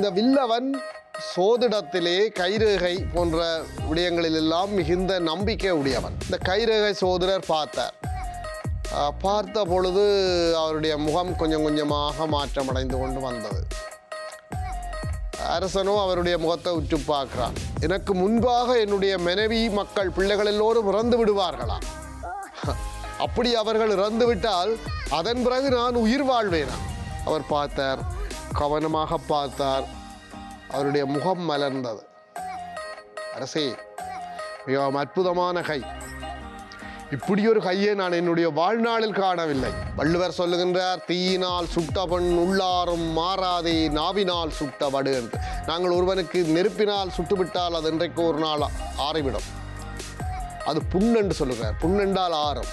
இந்த வில்லவன் சோதிடத்திலே கைரேகை போன்ற விடயங்களிலெல்லாம் மிகுந்த நம்பிக்கை உடையவன். இந்த கைரேகை சோதரர் பார்த்தார். பார்த்த பொழுது அவருடைய முகம் கொஞ்சம் கொஞ்சமாக மாற்றமடைந்து கொண்டு வந்தது. அரசனும் அவருடைய முகத்தை உற்று பார்க்கிறான். எனக்கு முன்பாக என்னுடைய மனைவி மக்கள் பிள்ளைகள் எல்லோரும் இறந்து விடுவார்களா? அப்படி அவர்கள் இறந்து விட்டால் அதன் பிறகு நான் உயிர் வாழ்வேனா? அவர் பார்த்தார். கவனமாக பார்த்தார். அவருடைய முகம் மலர்ந்தது. அரசே மிகவும் அற்புதமான கை. இப்படி ஒரு கையை நான் என்னுடைய வாழ்நாளில் காணவில்லை. வள்ளுவர் சொல்லுகின்றார் தீயினால் சுட்டவன் உள்ளாரும் மாறாதே நாவினால் சுட்ட வடு என்று. நாங்கள் ஒருவனுக்கு நெருப்பினால் சுட்டுவிட்டால் அது இன்றைக்கு ஒரு நாள் ஆறிவிடும். அது புண்ணென்று சொல்லுகிறார். புண்ணென்றால் ஆறும்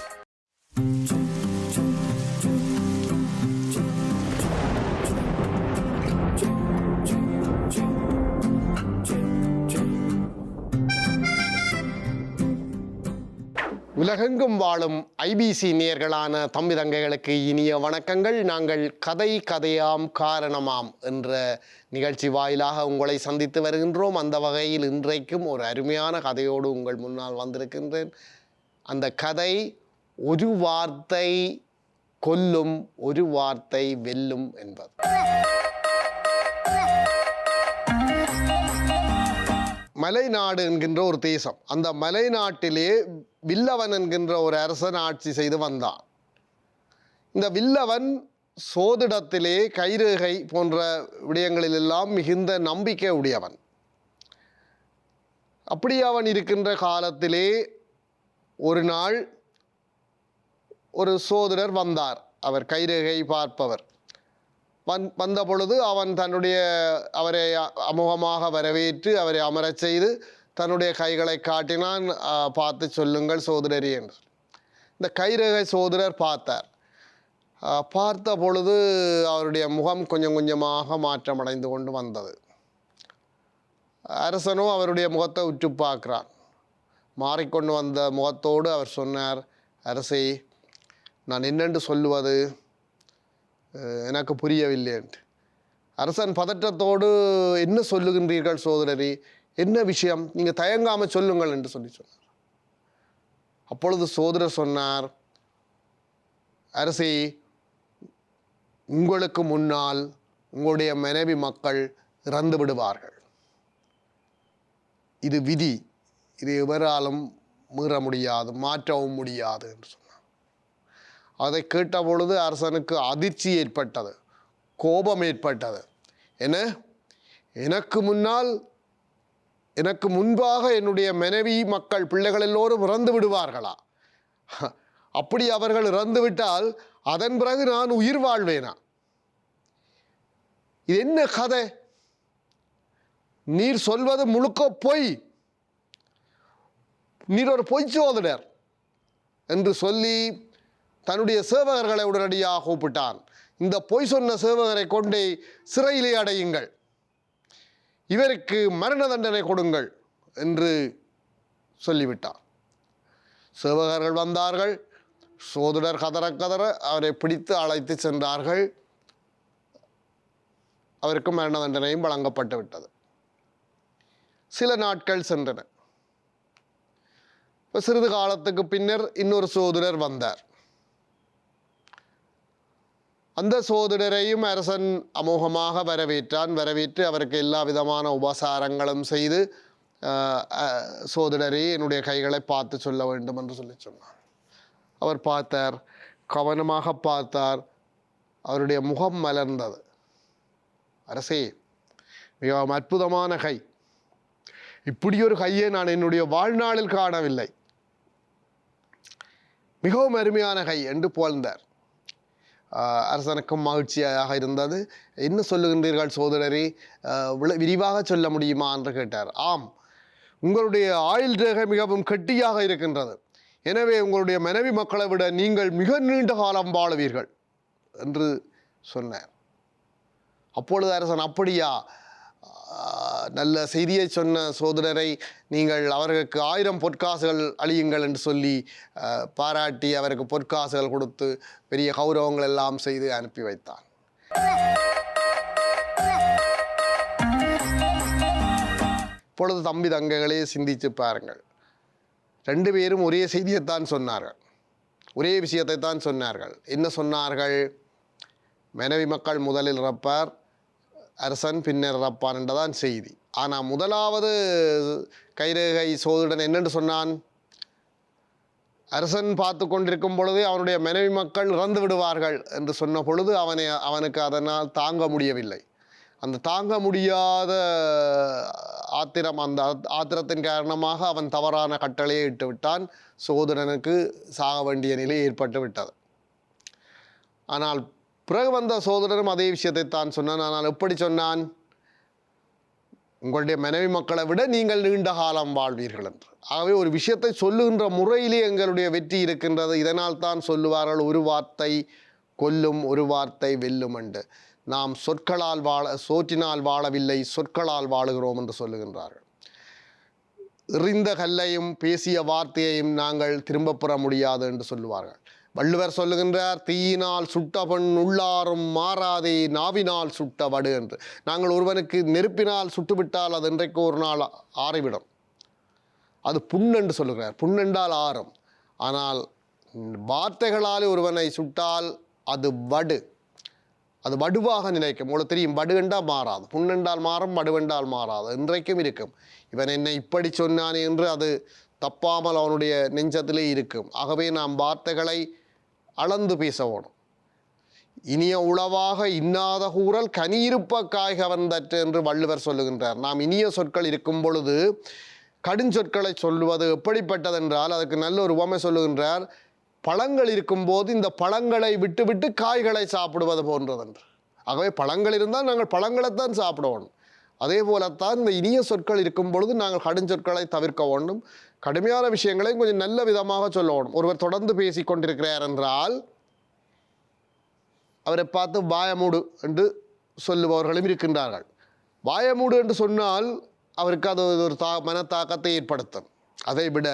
உலகெங்கும் வாழும் ஐபிசி நேர்களான தம்பி தங்கைகளுக்கு இனிய வணக்கங்கள். நாங்கள் கதை கதையாம் காரணமாம் என்ற நிகழ்ச்சி வாயிலாக உங்களை சந்தித்து வருகின்றோம். அந்த வகையில் இன்றைக்கும் ஒரு அருமையான கதையோடு உங்கள் முன்னால் வந்திருக்கின்றேன். அந்த கதை ஒரு வார்த்தை கொல்லும் ஒரு வார்த்தை வெல்லும் என்பது. மலைநாடு என்கின்ற ஒரு தேசம். அந்த மலைநாட்டிலே வில்லவன் என்கின்ற ஒரு அரசன் ஆட்சி செய்து வந்தான். இந்த வில்லவன் சோதிடத்திலே கைரேகை போன்ற விடயங்களிலெல்லாம் மிகுந்த நம்பிக்கை உடையவன். அப்படி அவன் இருக்கின்ற காலத்திலே ஒரு நாள் ஒரு சோதரர் வந்தார். அவர் கைரேகை பார்ப்பவர். வந் வந்த பொழுது அவன் தன்னுடைய அவரை அமுகமாக வரவேற்று அவரை அமரச் செய்து தன்னுடைய கைகளை காட்டினான் பார்த்து சொல்லுங்கள் சோதரரி என்று. இந்த கைரேகை சோதரர் பார்த்தார். பார்த்த பொழுது அவருடைய முகம் கொஞ்சம் கொஞ்சமாக மாற்றமடைந்து கொண்டு வந்தது. அரசனும் அவருடைய முகத்தை உற்று பார்க்கிறான். மாறிக்கொண்டு வந்த முகத்தோடு அவர் சொன்னார் அரசே நான் என்னென்று சொல்லுவது? எனக்கு புரியவில்லை. என்று. அரசன் பதற்றத்தோடு என்ன சொல்லுகின்றீர்கள் சோதரரி? என்ன விஷயம்? நீங்கள் தயங்காமல் சொல்லுங்கள் என்று சொல்லி சொன்னார். அப்பொழுது சோதரர் சொன்னார் அரசி உங்களுக்கு முன்னால் உங்களுடைய மனைவி மக்கள் இறந்து விடுவார்கள். இது விதி. இது எவராலும் மீற முடியாது மாற்றவும் முடியாது என்று சொன்னார். அதை கேட்ட பொழுது அரசனுக்கு அதிர்ச்சி ஏற்பட்டது கோபம் ஏற்பட்டது. என்ன? எனக்கு முன்னால் எனக்கு முன்பாக என்னுடைய மனைவி மக்கள் பிள்ளைகள் எல்லோரும் இறந்து விடுவார்களா? அப்படி அவர்கள் இறந்து விட்டால் அதன் பிறகு நான் உயிர் வாழ்வேனா? இது என்ன கதை? நீர் சொல்வது முழுக்க பொய். நீர் ஒரு பொய் சோதனர் என்று சொல்லி தன்னுடைய சேவகர்களை உடனடியாக கூப்பிட்டான். இந்த பொய் சொன்ன சேவகரை கொண்டே சிறையிலே அடையுங்கள். இவருக்கு மரண தண்டனை கொடுங்கள் என்று சொல்லிவிட்டார். சேவகர்கள் வந்தார்கள். சோதரர் கதற கதற அவரை பிடித்து அழைத்து சென்றார்கள். அவருக்கு மரண தண்டனையும் வழங்கப்பட்டு விட்டது. சில நாட்கள் சென்றன. இப்போ சிறிது காலத்துக்கு பின்னர் இன்னொரு சோதுடர் வந்தார். அந்த சோதிடரையும் அரசன் அமோகமாக வரவேற்றான். வரவேற்று அவருக்கு எல்லா விதமான உபசாரங்களும் செய்து சோதிடரே என்னுடைய கைகளை பார்த்து சொல்ல வேண்டும் என்று சொல்லி சொன்னார். அவர் பார்த்தார். கவனமாக பார்த்தார். அவருடைய முகம் மலர்ந்தது. அரசே மிகவும் அற்புதமான கை. இப்படி ஒரு கையை நான் என்னுடைய வாழ்நாளில் காணவில்லை. மிகவும் அருமையான கை என்று புகழ்ந்தார். அரசனுக்கும் மகிழ்ச்சியாக இருந்தது. என்ன சொல்லுகின்றீர்கள் சோதரரே? விரிவாக சொல்ல முடியுமா என்று கேட்டார். ஆம் உங்களுடைய ஆயுள் ரேகை மிகவும் கெட்டியாக இருக்கின்றது. எனவே உங்களுடைய மனைவி மக்களை விட நீங்கள் மிக நீண்ட காலம் வாழுவீர்கள் என்று சொன்னார். அப்பொழுது அரசன் அப்படியா? நல்ல செய்தியை சொன்ன சோதரரை நீங்கள் அவர்களுக்கு ஆயிரம் பொற்காசுகள் அழியுங்கள் என்று சொல்லி பாராட்டி அவருக்கு பொற்காசுகள் கொடுத்து பெரிய கௌரவங்கள் எல்லாம் செய்து அனுப்பி வைத்தான். இப்பொழுது தம்பி தங்கைகளே சிந்தித்து பாருங்கள். ரெண்டு பேரும் ஒரே செய்தியைத்தான் சொன்னார்கள். ஒரே விஷயத்தை தான் சொன்னார்கள். என்ன சொன்னார்கள்? மனைவி மக்கள் முதலில் இறப்பார் அரசன் பின்னர் இறப்பான் என்றதான் செய்தி. ஆனால் முதலாவது கைரேகை சோதுடன் என்னென்று சொன்னான்? அரசன் பார்த்து கொண்டிருக்கும் பொழுதே அவனுடைய மனைவி மக்கள் இறந்து விடுவார்கள் என்று சொன்ன பொழுது அவனை அவனுக்கு அதனால் தாங்க முடியவில்லை. அந்த தாங்க முடியாத ஆத்திரம் அந்த ஆத்திரத்தின் காரணமாக அவன் தவறான கட்டளையை இட்டுவிட்டான். விட்டான் சாக வேண்டிய நிலை ஏற்பட்டு விட்டது ஆனால் பிறகு வந்த சோதரரும் அதே விஷயத்தை தான் சொன்னான். ஆனால் எப்படி சொன்னான்? உங்களுடைய மனைவி மக்களை விட நீங்கள் நீண்ட காலம் வாழ்வீர்கள் என்று. ஆகவே ஒரு விஷயத்தை சொல்லுகின்ற முறையிலே எங்களுடைய வெற்றி இருக்கின்றது. இதனால் தான் சொல்லுவார்கள் ஒரு வார்த்தை கொல்லும் ஒரு வார்த்தை வெல்லும் என்று. நாம் சொற்களால் வாழ சோற்றினால் வாழவில்லை சொற்களால் வாழுகிறோம் என்று சொல்லுகின்றார்கள். எறிந்த கல்லையும் பேசிய வார்த்தையையும் நாங்கள் திரும்பப் பெற முடியாது என்று சொல்லுவார்கள். வள்ளுவர் சொல்லுகின்றார் தீயினால் சுட்ட பெண் உள்ளாரும் மாறாதே நாவினால் சுட்ட வடு என்று. நாங்கள் ஒருவனுக்கு நெருப்பினால் சுட்டுவிட்டால் அது இன்றைக்கு ஒரு நாள் ஆறிவிடும். அது புண்ணென்று என்று சொல்லுகிறார். புண்ணென்றால் ஆறும். ஆனால் வார்த்தைகளால் ஒருவனை சுட்டால் அது வடு. அது வடுவாக நினைக்கும். உங்களுக்கு தெரியும் வடுகண்டால் மாறாது. புண்ணென்றால் மாறும் வடுவென்றால் மாறாது. இன்றைக்கும் இருக்கும். இவன் என்னை இப்படி சொன்னான் என்று அது தப்பாமல் அவனுடைய நெஞ்சத்திலே இருக்கும். ஆகவே நாம் வார்த்தைகளை அளந்து பேச வேணும். இனிய உளவாக இன்னாத கூறல் கனியிருப்ப காய்க வந்தற்று என்று வள்ளுவர் சொல்லுகின்றார். நாம் இனிய சொற்கள் இருக்கும் பொழுது கடுஞ்சொற்களை சொல்லுவது எப்படிப்பட்டதென்றால் அதுக்கு நல்ல ஒரு உவமை சொல்லுகின்றார். பழங்கள் இருக்கும்போது இந்த பழங்களை விட்டுவிட்டு காய்களை சாப்பிடுவது போன்றதென்று. ஆகவே பழங்கள் இருந்தால் நாங்கள் பழங்களைத்தான் சாப்பிடுவோம் அதே போலத்தான் இந்த இனிய சொற்கள் இருக்கும் பொழுது நாங்கள் கடுஞ்சொற்களை தவிர்க்க வேண்டும். கடுமையான விஷயங்களை கொஞ்சம் நல்ல விதமாக சொல்ல வேண்டும். ஒருவர் தொடர்ந்து பேசி கொண்டிருக்கிறார் என்றால் அவரை பார்த்து வாயமூடு என்று சொல்லுபவர்களும் இருக்கின்றார்கள். வாயமூடு என்று சொன்னால் அவருக்கு அது ஒரு தா மனத்தாக்கத்தை ஏற்படுத்தும். அதை விட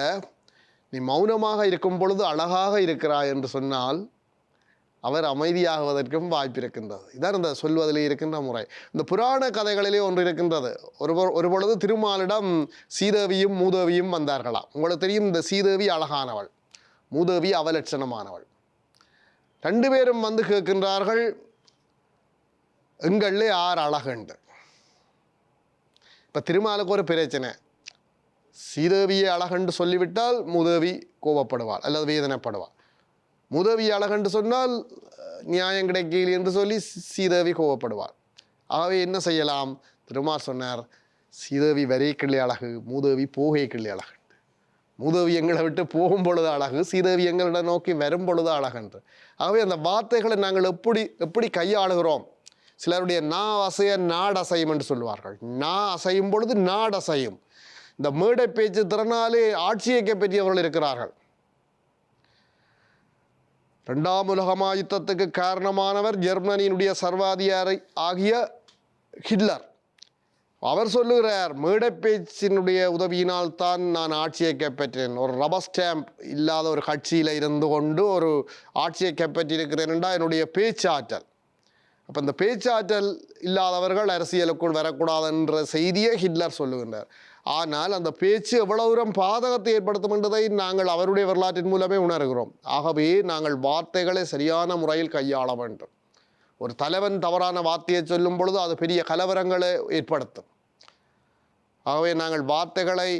நீ மௌனமாக இருக்கும் பொழுது அழகாக இருக்கிறாய் என்று சொன்னால் அவர் அமைதியாகுவதற்கும் வாய்ப்பிருக்கின்றது. இதான் இந்த சொல்வதிலே இருக்கின்ற முறை. இந்த புராண கதைகளிலே ஒன்று இருக்கின்றது. ஒரு ஒரு பொழுது திருமாலிடம் சீதேவியும் மூதேவியும் வந்தார்களாம் உங்களுக்கு தெரியும் இந்த சீதேவி அழகானவள் மூதேவி அவலட்சணமானவள். ரெண்டு பேரும் வந்து கேட்கின்றார்கள் எங்களிலே ஆறு அழகுண்டு இப்போ திருமாலுக்கு ஒரு பிரச்சனை. சீதேவியை அழகண்டு சொல்லிவிட்டால் மூதேவி கோபப்படுவாள் அல்லது வேதனைப்படுவாள். முதவி அழகென்று சொன்னால் நியாயம் கிடைக்கல என்று சொல்லி சீதேவி கோவப்படுவார் ஆகவே என்ன செய்யலாம்? திருமார் சொன்னார் சீதேவி வரை கிள்ளி அழகு மூதேவி போகை கிள்ளி அழகு. மூதேவி எங்களை விட்டு போகும் பொழுது அழகு சீதேவி எங்களிடம் நோக்கி வரும் பொழுது அழகன்று ஆகவே அந்த வார்த்தைகளை நாங்கள் எப்படி எப்படி கையாளுகிறோம்? சிலருடைய நா அசைய நாடசையும் என்று சொல்லுவார்கள். நா அசையும் பொழுது நாடசையும் இந்த மேடை பேச்சு திறனாலே ஆட்சியைக்க பெரியவர்கள் இருக்கிறார்கள். ரெண்டாம் உலகமா யுத்தத்துக்கு காரணமானவர் ஜெர்மனியினுடைய சர்வாதிகாரி ஆகிய ஹிட்லர். அவர் சொல்லுகிறார் மேடை பேச்சினுடைய உதவியினால் தான் நான் ஆட்சியை கைப்பற்றினேன் ஒரு ரப்பர் ஸ்டாம்ப் இல்லாத ஒரு கட்சியில் இருந்து கொண்டு ஒரு ஆட்சியை கைப்பற்றியிருக்கிறேன் என்றால் என்னுடைய பேச்சாற்றல் அப்போ இந்த பேச்சாற்றல் இல்லாதவர்கள் அரசியலுக்குள் வரக்கூடாதுன்ற செய்தியை ஹிட்லர் சொல்லுகின்றார். ஆனால் அந்த பேச்சு எவ்வளவு தூரம் பாதகத்தை ஏற்படுத்தும் என்பதை நாங்கள் அவருடைய வரலாற்றின் மூலமே உணர்கிறோம். ஆகவே நாங்கள் வார்த்தைகளை சரியான முறையில் கையாள வேண்டும். ஒரு தலைவன் தவறான வார்த்தையை சொல்லும் பொழுது அது பெரிய கலவரங்களை ஏற்படுத்தும். ஆகவே நாங்கள் வார்த்தைகளை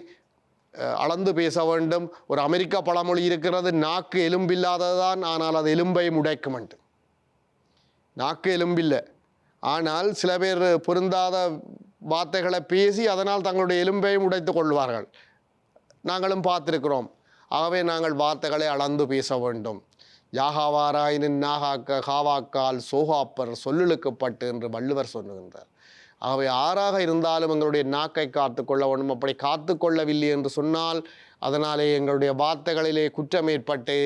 அளந்து பேச வேண்டும். ஒரு அமெரிக்க பழமொழி இருக்கிறது நாக்கு எலும்பில்லாததுதான் ஆனால் அது எலும்பை முடைக்கும் என்று. நாக்கு எலும்பில்லை. ஆனால் சில பேர் பொருந்தாத வார்த்தைகளை பேசி அதனால் தங்களுடைய எலும்பையும் உடைத்து கொள்வார்கள். நாங்களும் பார்த்திருக்கிறோம். ஆகவே நாங்கள் வார்த்தைகளை அளந்து பேச வேண்டும். யாகாவாராயினின் நாகாக்க காவாக்கால் சோகாப்பர் சொல்லுழுக்கப்பட்டு என்று வள்ளுவர் சொல்லுகின்றார். ஆகவே ஆறாக இருந்தாலும் எங்களுடைய நாக்கை காத்து கொள்ள வேண்டும் அப்படி காத்து கொள்ளவில்லை என்று சொன்னால் அதனாலே எங்களுடைய வார்த்தைகளிலே குற்றம் ஏற்பட்டு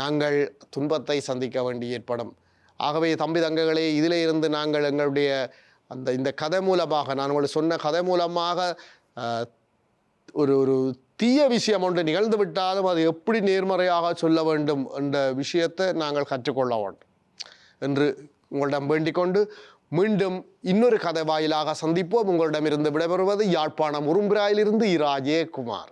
நாங்கள் துன்பத்தை சந்திக்க வேண்டி ஏற்படும். ஆகவே தம்பி தங்கைகளே இதிலே இருந்து நாங்கள் எங்களுடைய அந்த இந்த கதை மூலமாக நான் உங்களுக்கு சொன்ன கதை மூலமாக ஒரு ஒரு தீய விஷயம் ஒன்று நிகழ்ந்து விட்டாலும் அது எப்படி நேர்மறையாக சொல்ல வேண்டும் என்ற விஷயத்தை நாங்கள் கற்றுக்கொள்ள வேண்டும் என்று உங்களிடம் வேண்டிக் கொண்டு மீண்டும் இன்னொரு கதை வாயிலாக சந்திப்போம். உங்களிடமிருந்து விடைபெறுவது யாழ்ப்பாணம் உரும்பிராயிலிருந்து இரா ஜெயக்குமார்